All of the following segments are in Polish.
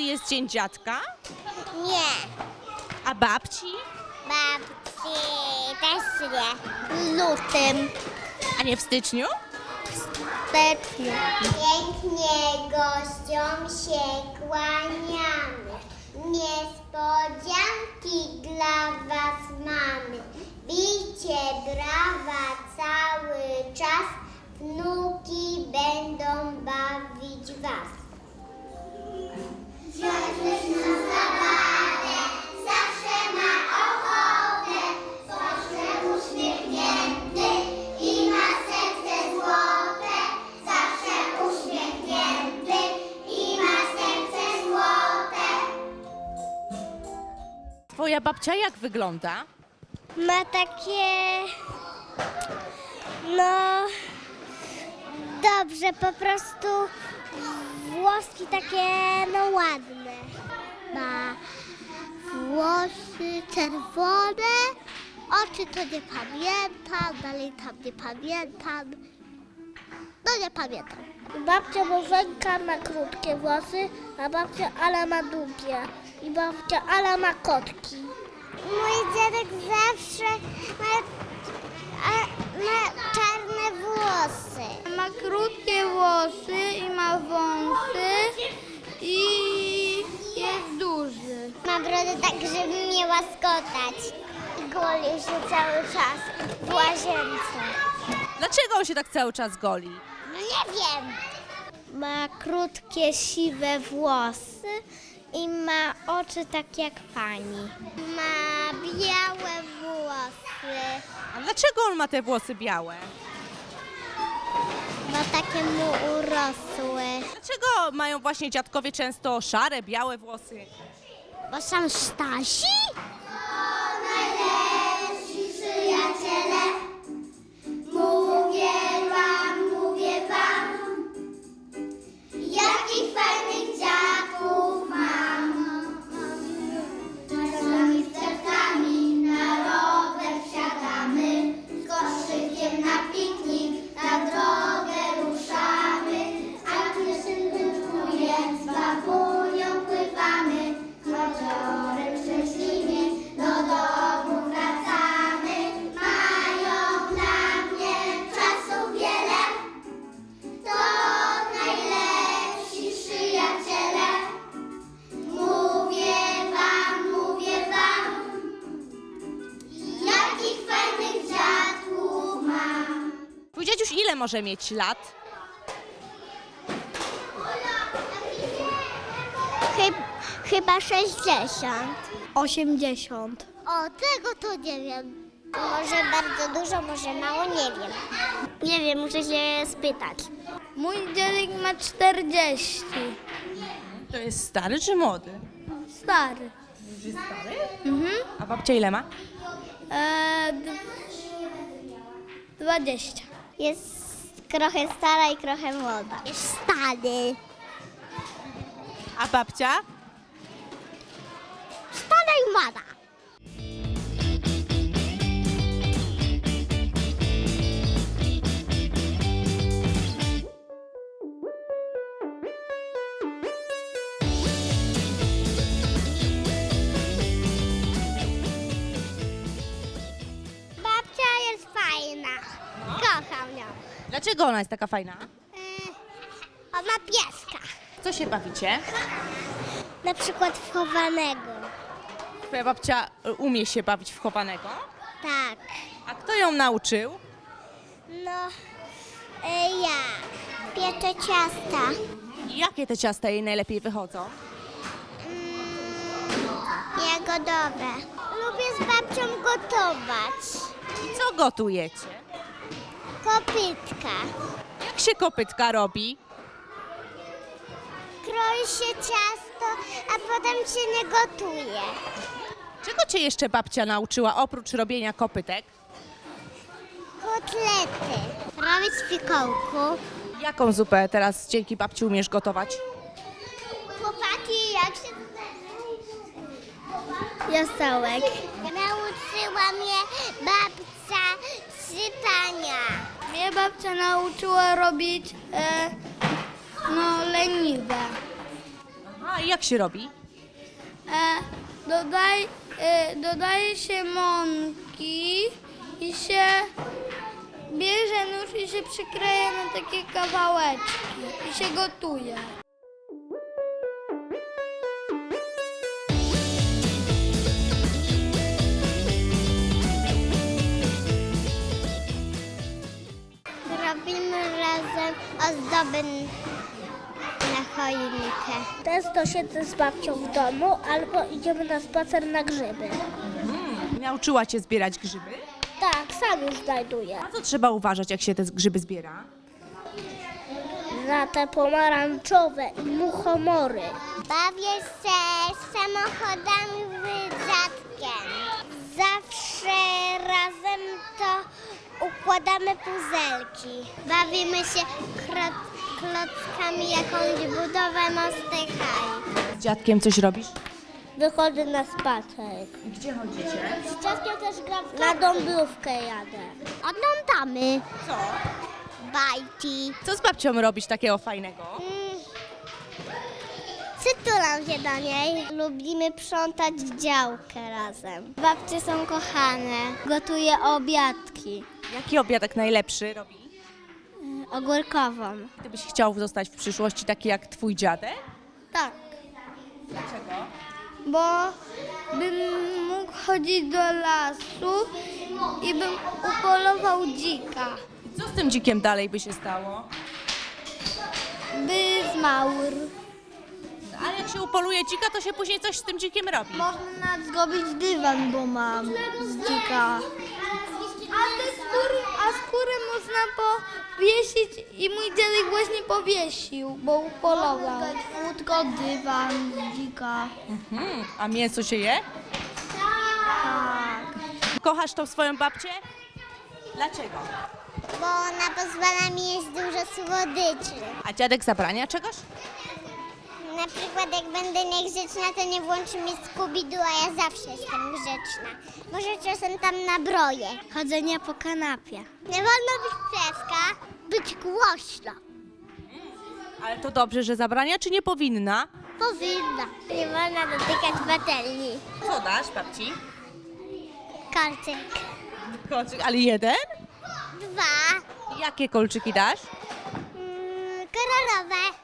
jest Dzień Dziadka? Nie. A babci? Babci też nie. W lutym. A nie w styczniu? Styczniu. Pięknie gościom się kłaniamy. Niespodzianki dla was mamy. Bijcie brawa cały czas. Wnuki będą bawić was. Twoja babcia jak wygląda? Ma takie. No. Dobrze, po prostu włoski takie, no ładne. Ma włosy czerwone, oczy to nie pamiętam, dalej tam nie pamiętam. No nie pamiętam. Babcia Bożenka ma krótkie włosy, a babcia Ala ma długie. I babcia Ala ma kotki. Mój dziadek zawsze ma, a, ma czarne włosy. Ma krótkie włosy i ma wąsy i jest duży. Ma brodę tak, żeby mnie łaskotać. I goli się cały czas w łazience. Dlaczego on się tak cały czas goli? No nie wiem. Ma krótkie, siwe włosy i ma oczy takie jak pani. Ma białe włosy. A dlaczego on ma te włosy białe? Bo takie mu urosły. Dlaczego mają właśnie dziadkowie często szare, białe włosy? Bo są starsi? najlepsi przyjaciele. Ile może mieć lat? Chyba 60. 80. O, tego to nie wiem. Może bardzo dużo, może mało, nie wiem. Nie wiem, muszę się spytać. Mój dziadek ma 40. To jest stary czy młody? Stary. Mhm. A babcia ile ma? E, d- 20. Jest trochę stara i trochę młoda. Jest stary. A babcia? Stara i młoda. Dlaczego ona jest taka fajna? Yy, on ma pieska. Co się bawicie? Na przykład w chowanego. Twoja babcia y, umie się bawić w chowanego? Tak. A kto ją nauczył? No, e, ja. Pieczę ciasta. I jakie te ciasta jej najlepiej wychodzą? Jagodowe. Lubię z babcią gotować. I co gotujecie? Kopytka. Jak się kopytka robi? Kroi się ciasto, a potem się nie gotuje. Czego cię jeszcze babcia nauczyła oprócz robienia kopytek? Kotlety. Robić w fikołku. Jaką zupę teraz dzięki babci umiesz gotować? Chłopaki, jak się... Jastołek. Nauczyła mnie babcia sypania. Mnie babcia nauczyła robić e, no leniwe. A i jak się robi? E, dodaj, e, dodaje się mąki i się bierze nóż i się przykleja na takie kawałeczki i się gotuje. Choinkę. Często siedzę z babcią w domu albo idziemy na spacer na grzyby. Nauczyła cię zbierać grzyby? Tak, sam już znajduję. A co trzeba uważać, jak się te grzyby zbiera? Na te pomarańczowe i muchomory. Bawię się samochodami z dziadkiem. Zawsze razem to układamy puzelki. Bawimy się kro- klockami, jakąś budowę mostekaj. Z dziadkiem coś robisz? Wychodzę na spacer. Gdzie chodzicie? Z dziadkiem też gram w Na dąbrówkę jadę. Oglądamy Co? bajki. Co z babcią robisz takiego fajnego? Mm. Przytulam się do niej. Lubimy sprzątać działkę razem. Babcie są kochane. Gotuję obiadki. Jaki obiadek najlepszy robi? Ogórkową. Gdybyś chciał zostać w przyszłości taki jak twój dziadek? Tak, Dlaczego? bo bym mógł chodzić do lasu i bym upolował dzika. I co z tym dzikiem dalej by się stało? By zmarł. Ale jak się upoluje dzika, to się później coś z tym dzikiem robi. Można nawet zrobić dywan, bo mam z dzika. A, skórę można powiesić i mój dziadek właśnie powiesił, bo upolował. Łódko, dywan, dzika. Mhm. A mięso się je? Tak. Kochasz tą swoją babcię? Dlaczego? Bo ona pozwala mi jeść dużo słodyczy. A dziadek zabrania czegoś? Na przykład jak będę niegrzeczna, to nie włączy mi Scooby-Doo, a ja zawsze jestem grzeczna. Może czasem tam nabroję. Chodzenie po kanapie. Nie wolno być pieska, być głośno. Ale to dobrze, że zabrania, czy nie powinna? Powinna. Nie wolno dotykać patelni. Co dasz babci? Kolczyk. Kolczyk, ale jeden? Dwa. Jakie kolczyki dasz? Mm, kolorowe.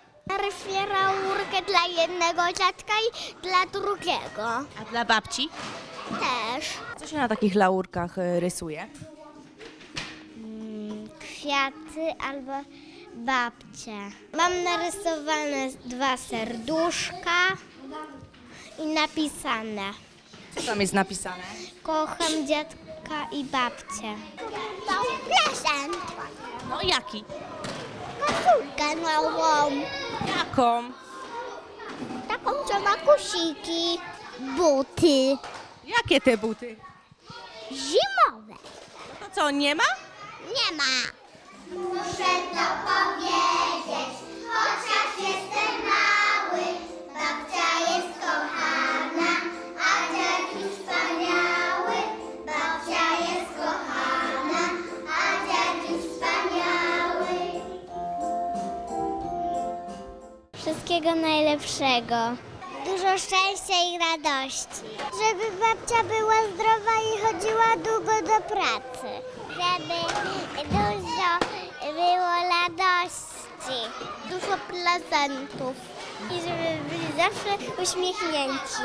Rysuję laurkę dla jednego dziadka i dla drugiego. A dla babci? Też. Co się na takich laurkach y, rysuje? kwiaty albo babcie. Mam narysowane dwa serduszka i napisane Co tam jest napisane? kocham dziadka i babcię. To prezent. No jaki? Koszulkę nową. Jaką? Taką, co ma kusiki. Buty. Jakie te buty? Zimowe. No to co, nie ma? Nie ma. Muszę to powiedzieć, chociaż jestem mały. Wszystkiego najlepszego. Dużo szczęścia i radości. Żeby babcia była zdrowa i chodziła długo do pracy. Żeby dużo było radości. Dużo prezentów. I żeby byli zawsze uśmiechnięci.